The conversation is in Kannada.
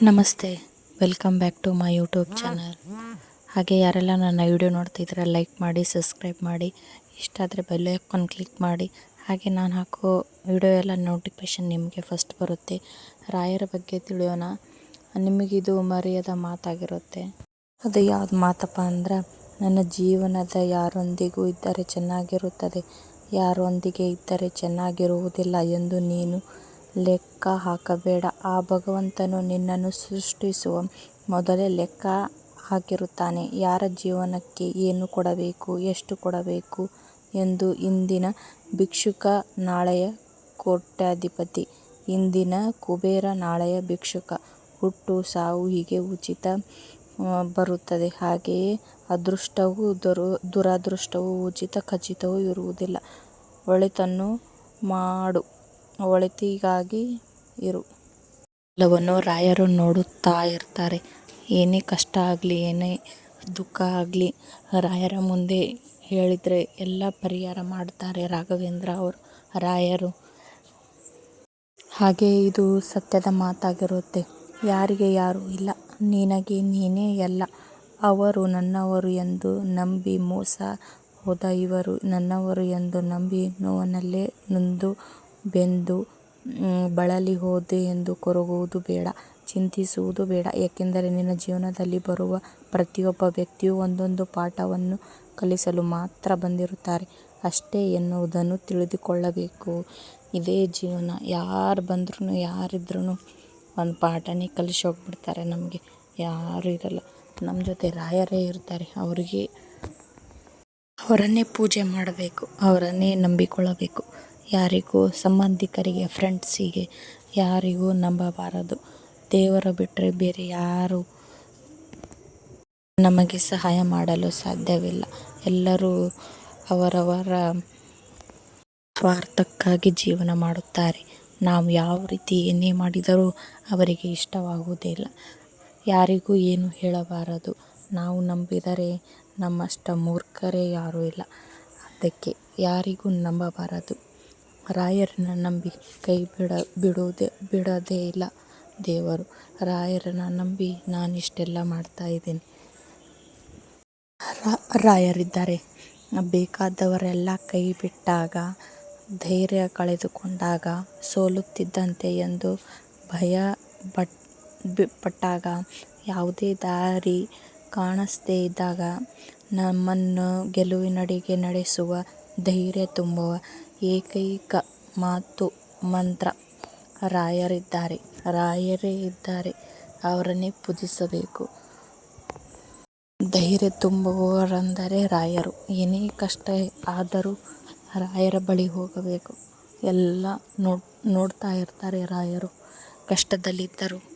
ನಮಸ್ತೆ welcome back to my YouTube channel ಹಾಗೆ ಯಾರೆಲ್ಲ ನನ್ನ ವಿಡಿಯೋ ನೋಡ್ತಿದ್ರೆ ಲೈಕ್ ಮಾಡಿ ಸಬ್ಸ್ಕ್ರೈಬ್ ಮಾಡಿ, ಇಷ್ಟ ಆದರೆ ಬೆಲ್ ಐಕಾನ್ ಕ್ಲಿಕ್ ಮಾಡಿ. ಹಾಗೆ ನಾನು ಹಾಕೋ ವಿಡಿಯೋ ಎಲ್ಲ ನೋಟಿಫಿಕೇಷನ್ ನಿಮಗೆ ಫಸ್ಟ್ ಬರುತ್ತೆ. ರಾಯರ ಬಗ್ಗೆ ತಿಳಿಯೋಣ. ನಿಮಗಿದು ಮರ್ಯಾದ ಮಾತಾಗಿರುತ್ತೆ. ಅದು ಯಾವ್ದು ಮಾತಪ್ಪ ಅಂದ್ರೆ, ನನ್ನ ಜೀವನದ ಯಾರೊಂದಿಗೂ ಇದ್ದರೆ ಚೆನ್ನಾಗಿರುತ್ತದೆ, ಯಾರೊಂದಿಗೆ ಇದ್ದರೆ ಚೆನ್ನಾಗಿರುವುದಿಲ್ಲ ಎಂದು ನೀನು ಲೆಕ್ಕ ಹಾಕಬೇಡ. ಆ ಭಗವಂತನು ನಿನ್ನನ್ನು ಸೃಷ್ಟಿಸುವ ಮೊದಲೇ ಲೆಕ್ಕ ಹಾಕಿರುತ್ತಾನೆ. ಯಾರ ಜೀವನಕ್ಕೆ ಏನು ಕೊಡಬೇಕು, ಎಷ್ಟು ಕೊಡಬೇಕು ಎಂದು ಇಂದಿನ ಭಿಕ್ಷುಕ ನಾಳೆಯ ಕೋಟ್ಯಾಧಿಪತಿ, ಇಂದಿನ ಕುಬೇರ ನಾಳೆಯ ಭಿಕ್ಷುಕ. ಹುಟ್ಟು ಸಾವು ಹೀಗೆ ಉಚಿತ ಬರುತ್ತದೆ. ಹಾಗೆಯೇ ಅದೃಷ್ಟವೂ ದುರು, ದುರದೃಷ್ಟವೂ ಉಚಿತ, ಖಚಿತವೂ ಇರುವುದಿಲ್ಲ. ಒಳಿತನ್ನು ಮಾಡು. ಒಳಿತಿಗಾಗಿ ಇರು. ಎಲ್ಲವನ್ನು ರಾಯರು ನೋಡುತ್ತಾ ಇರ್ತಾರೆ. ಏನೇ ಕಷ್ಟ ಆಗಲಿ, ಏನೇ ದುಃಖ ಆಗಲಿ, ರಾಯರ ಮುಂದೆ ಹೇಳಿದರೆ ಎಲ್ಲ ಪರಿಹಾರ ಮಾಡ್ತಾರೆ ರಾಘವೇಂದ್ರ ಅವರು, ರಾಯರು. ಹಾಗೆ ಇದು ಸತ್ಯದ ಮಾತಾಗಿರುತ್ತೆ. ಯಾರಿಗೆ ಯಾರೂ ಇಲ್ಲ, ನಿನಗೆ ನೀನೇ ಎಲ್ಲ. ಅವರು ನನ್ನವರು ಎಂದು ನಂಬಿ ಮೋಸ ಹೋದ ಇವರು ನನ್ನವರು ಎಂದು ನಂಬಿ ನೋವನಲ್ಲೇ ನೊಂದು ಬೆಂದು ಬಳಲಿ ಹೋದೆ ಎಂದು ಕೊರಗುವುದು ಬೇಡ, ಚಿಂತಿಸುವುದು ಬೇಡ. ಏಕೆಂದರೆ ನಿನ್ನ ಜೀವನದಲ್ಲಿ ಬರುವ ಪ್ರತಿಯೊಬ್ಬ ವ್ಯಕ್ತಿಯೂ ಒಂದೊಂದು ಪಾಠವನ್ನು ಕಲಿಸಲು ಮಾತ್ರ ಬಂದಿರುತ್ತಾರೆ. ಅಷ್ಟೇ ಎನ್ನುವುದನ್ನು ತಿಳಿದುಕೊಳ್ಳಬೇಕು. ಇದೇ ಜೀವನ. ಯಾರು ಬಂದ್ರೂ ಯಾರಿದ್ರೂ ಒಂದು ಪಾಠನೇ ಕಲಿಸಿ ಹೋಗ್ಬಿಡ್ತಾರೆ ನಮಗೆ. ಯಾರೂ ಇರಲ್ಲ. ನಮ್ಮ ಜೊತೆ ರಾಯರೇ ಇರ್ತಾರೆ. ಅವರಿಗೆ ಅವರನ್ನೇ ಪೂಜೆ ಮಾಡಬೇಕು. ಅವರನ್ನೇ ನಂಬಿಕೊಳ್ಳಬೇಕು. ಯಾರಿಗೂ ಸಂಬಂಧಿಕರಿಗೆ ಫ್ರೆಂಡ್ಸಿಗೆ ಯಾರಿಗೂ ನಂಬಬಾರದು. ದೇವರ ಬಿಟ್ಟರೆ ಬೇರೆ ಯಾರು ನಮಗೆ ಸಹಾಯ ಮಾಡಲು ಸಾಧ್ಯವಿಲ್ಲ. ಎಲ್ಲರೂ ಅವರವರ ಸ್ವಾರ್ಥಕ್ಕಾಗಿ ಜೀವನ ಮಾಡುತ್ತಾರೆ. ನಾವು ಯಾವ ರೀತಿ ಏನೇ ಮಾಡಿದರೂ ಅವರಿಗೆ ಇಷ್ಟವಾಗುವುದಿಲ್ಲ. ಯಾರಿಗೂ ಏನು ಹೇಳಬಾರದು. ನಾವು ನಂಬಿದರೆ ನಮ್ಮಷ್ಟ ಮೂರ್ಖರೇ ಯಾರೂ ಇಲ್ಲ. ಅದಕ್ಕೆ ಯಾರಿಗೂ ನಂಬಬಾರದು. ರಾಯರನ್ನ ನಂಬಿ ಕೈ ಬಿಡ, ಬಿಡೋದೇ ಬಿಡೋದೇ ಇಲ್ಲ ದೇವರು. ರಾಯರನ್ನ ನಂಬಿ ನಾನು ಇಷ್ಟೆಲ್ಲ ಮಾಡ್ತಾ ಇದ್ದೀನಿ. ರಾಯರಿದ್ದಾರೆ. ಬೇಕಾದವರೆಲ್ಲ ಕೈ ಬಿಟ್ಟಾಗ, ಧೈರ್ಯ ಕಳೆದುಕೊಂಡಾಗ, ಸೋಲುತ್ತಿದ್ದಂತೆ ಎಂದು ಭಯ ಬಟ್ ಪಟ್ಟಾಗ, ಯಾವುದೇ ದಾರಿ ಕಾಣಿಸದೇ ಇದ್ದಾಗ ನಮ್ಮನ್ನು ಗೆಲುವಿನಡೆಗೆ ನಡೆಸುವ ಧೈರ್ಯ ತುಂಬುವ ಏಕೈಕ ಮಾತು ಮಂತ್ರ. ರಾಯರಿದ್ದಾರೆ. ರಾಯರೇ ಇದ್ದಾರೆ. ಅವರನ್ನೇ ಪೂಜಿಸಬೇಕು. ಧೈರ್ಯ ತುಂಬುವವರೆಂದರೆ ರಾಯರು. ಏನೇ ಕಷ್ಟ ಆದರೂ ರಾಯರ ಬಳಿ ಹೋಗಬೇಕು. ಎಲ್ಲ ನೋಡ್, ನೋಡ್ತಾ ಇರ್ತಾರೆ ರಾಯರು. ಕಷ್ಟದಲ್ಲಿದ್ದರು.